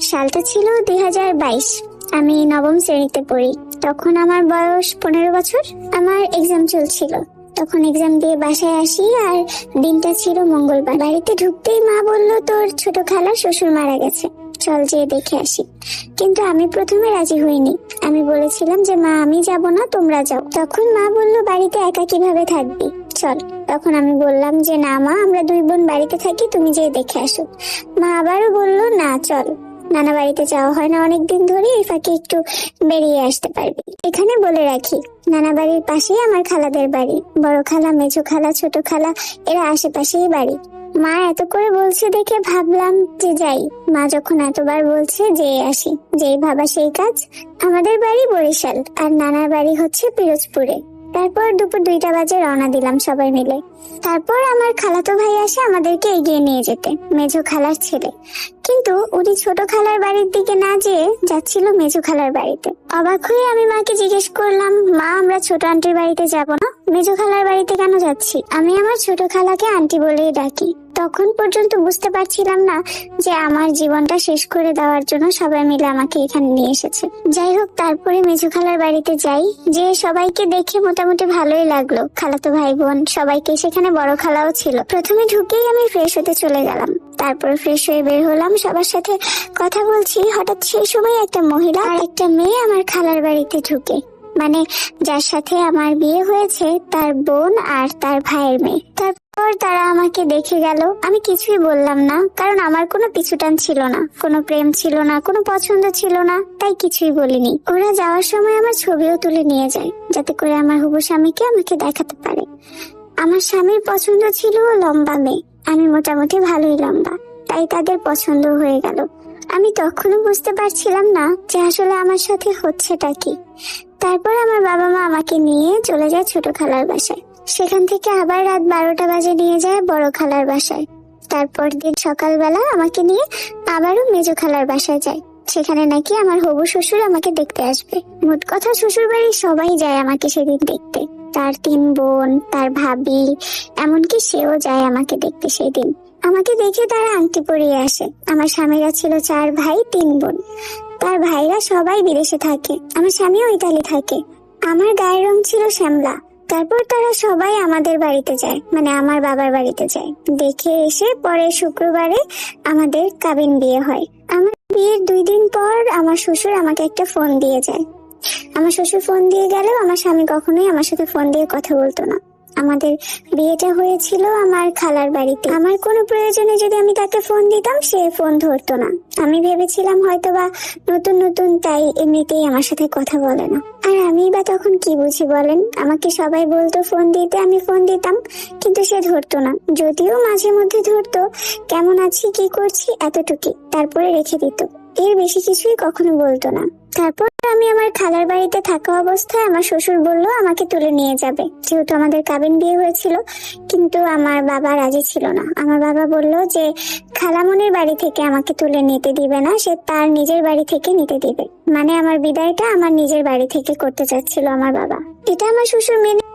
সালটা ছিল দুই হাজার বাইশ। আমি নবম শ্রেণীতে পড়ি। তখন আমার বয়স পনেরো বছর। আমার এক্সাম চলছিল। তখন এক্সাম দিয়ে বাসায় আসি আর দিনটা ছিল মঙ্গলবার। বাড়িতে ঢুকতেই মা বলল, তোর ছোট খালার শ্বশুর মারা গেছে। চল যেয়ে দেখে আসি। কিন্তু আমি প্রথমে রাজি হইনি। আমি বলেছিলাম যে, মা, আমি যাব না, তোমরা যাও। তখন মা বলল, বাড়িতে একা কীভাবে থাকবি? চল। তখন আমি বললাম যে, না মা, আমরা দুই বোন বাড়িতে থাকি, তুমি যেয়ে দেখে আসো। মা আবারও বলল, না, চল। নানা বাড়িতে যাওয়া হয় না, অনেকদিন ধরে এই ফাঁকে একটু বেরিয়ে আসতে পারবি। এখানে বলে রাখি, নানা বাড়ির পাশেই আমার খালাদের বাড়ি। বড় খালা মেঝো খালা, ছোট খালা, এরা আশেপাশেই বাড়ি। মা এত করে বলছে দেখে ভাবলাম যে যাই। মা যখন এতবার বলছে যে আসি, যেই ভাবা সেই কাজ। আমাদের বাড়ি বরিশাল, আর নানার বাড়ি হচ্ছে পিরোজপুরে। তারপর দুপুর দুইটা বাজে রওনা দিলাম সবাই মিলে। তারপর আমার খালাতো ভাই আসে আমাদেরকে এগিয়ে নিয়ে যেতে মেজো খালার ছেলে। কিন্তু উনি ছোট খালার বাড়ির দিকে না যেয়ে যাচ্ছিল মেজো খালার বাড়িতে। অবাক হয়ে আমি মাকে জিজ্ঞেস করলাম, মা, আমরা ছোট আন্টির বাড়িতে যাব না? মেজো খালার বাড়িতে কেন যাচ্ছি? আমি আমার ছোট খালাকে আন্টি বলেই ডাকি। তখন পর্যন্ত বুঝতে পারছিলাম না যে আমার জীবনটা শেষ করে দেওয়ার জন্য সবাই মিলে আমাকে এখানে নিয়ে এসেছে। যাই হোক, তারপরে মেজো খালার বাড়িতে যাই, যে সবাইকে দেখে মোটামুটি ভালোই লাগল। খালাতো ভাই বোন সবাইকে, সেখানে বড় খালাও ছিল। প্রথমে ঢুকেই আমি ফ্রেশ হতে চলে গেলাম। তারপর ফ্রেশ হয়ে বের হলাম, সবার সাথে কথা বলছি। হঠাৎ সেই সময় একটা মহিলা আর একটা মেয়ে আমার খালার বাড়িতে ঢুকে। মানে যার সাথে আমার বিয়ে হয়েছে, তার বোন আর তার ভাইয়ের মেয়ে। তারপর তারা আমাকে দেখে গেল। আমি কিছুই বললাম না, কারণ আমার কোনো পিছুটান ছিল না, কোনো প্রেম ছিল না, কোনো পছন্দ ছিল না, তাই কিছুই বলিনি। ওরা যাওয়ার সময় আমার ছবিও তুলে নিয়ে যায়, যাতে করে আমার হবু স্বামীকে আমাকে দেখাতে পারে। আমার স্বামীর পছন্দ ছিল লম্বা মেয়ে, আমি মোটামুটি ভালোই লম্বা, তাই তাদের পছন্দ হয়ে গেল। আমি তখনও বুঝতে পারছিলাম না যে আসলে আমার সাথে হচ্ছেটা কি। তারপর আমার বাবা মা আমাকে নিয়ে চলে যায় ছোট খালার বাসায়। সেখান থেকে আবার রাত বারোটা বাজে নিয়ে যায় বড় খালার বাসায়। তারপর দিন সকালবেলা আমাকে নিয়ে আবারও মেজো খালার বাসায় যায়। সেখানে নাকি আমার হবু শ্বশুর আমাকে দেখতে আসবে। মোট কথা শ্বশুর বাড়ির সবাই যায় আমাকে সেদিন দেখতে। তার তিন বোন, তার ভাবি, এমনকি সেও যায় আমাকে দেখতে সেই দিন আমাকে দেখে তারা আংটি পরিয়ে আসে। আমার স্বামীরা ছিল চার ভাই, তিন বোন। তার ভাইরা সবাই বিদেশে থাকে। আমার স্বামীও ইতালি থাকে। আমার গায়ের রং ছিল শ্যামলা। তারপর তারা সবাই আমাদের বাড়িতে যায় মানে আমার বাবার বাড়িতে যায়। দেখে এসে পরে শুক্রবারে আমাদের কাবিন বিয়ে হয়। আমার বিয়ের দুই দিন পর আমার শ্বশুর আমাকে একটা ফোন দিয়ে যায়। আমার শ্বশুর ফোন দিয়ে গেলেও আমার স্বামী কখনোই আমার সাথে ফোন দিয়ে কথা বলতো না। আমাদের বিয়েটা হয়েছিল আমার খালার বাড়িতে। আমার কোনো প্রয়োজনে যদি আমি তাকে ফোন দিতাম, সে ফোন ধরতো না। আমি ভেবেছিলাম হয়তো বা নতুন নতুন, তাই এমনিতেই আমার সাথে কথা বলে না। আর আমি বা তখন কি বুঝি বলেন? আমাকে সবাই বলতো ফোন দিতে, আমি ফোন দিতাম, কিন্তু সে ধরতো না। যদিও মাঝে মধ্যে ধরতো, কেমন আছি, কি করছি, এতটুকুই। তারপরে রেখে দিত। এর বেশি কিছুই কখনো বলতো না। তারপর আমি আমার খালার বাড়িতে থাকা অবস্থায় আমার শ্বশুর বলল, আমাকে তুলে নিয়ে যাবে। যেহেতু আমাদের কাবিন বিয়ে হয়েছিল, কিন্তু আমার বাবা রাজি ছিল না। আমার বাবা বলল যে, খালামনির বাড়ি থেকে আমাকে তুলে নিতে দিবে না, সে তার নিজের বাড়ি থেকে নিতে দিবে। মানে আমার বিদায়টা আমার নিজের বাড়ি থেকে করতে চাচ্ছিল আমার বাবা। এটা আমার শ্বশুর মেনে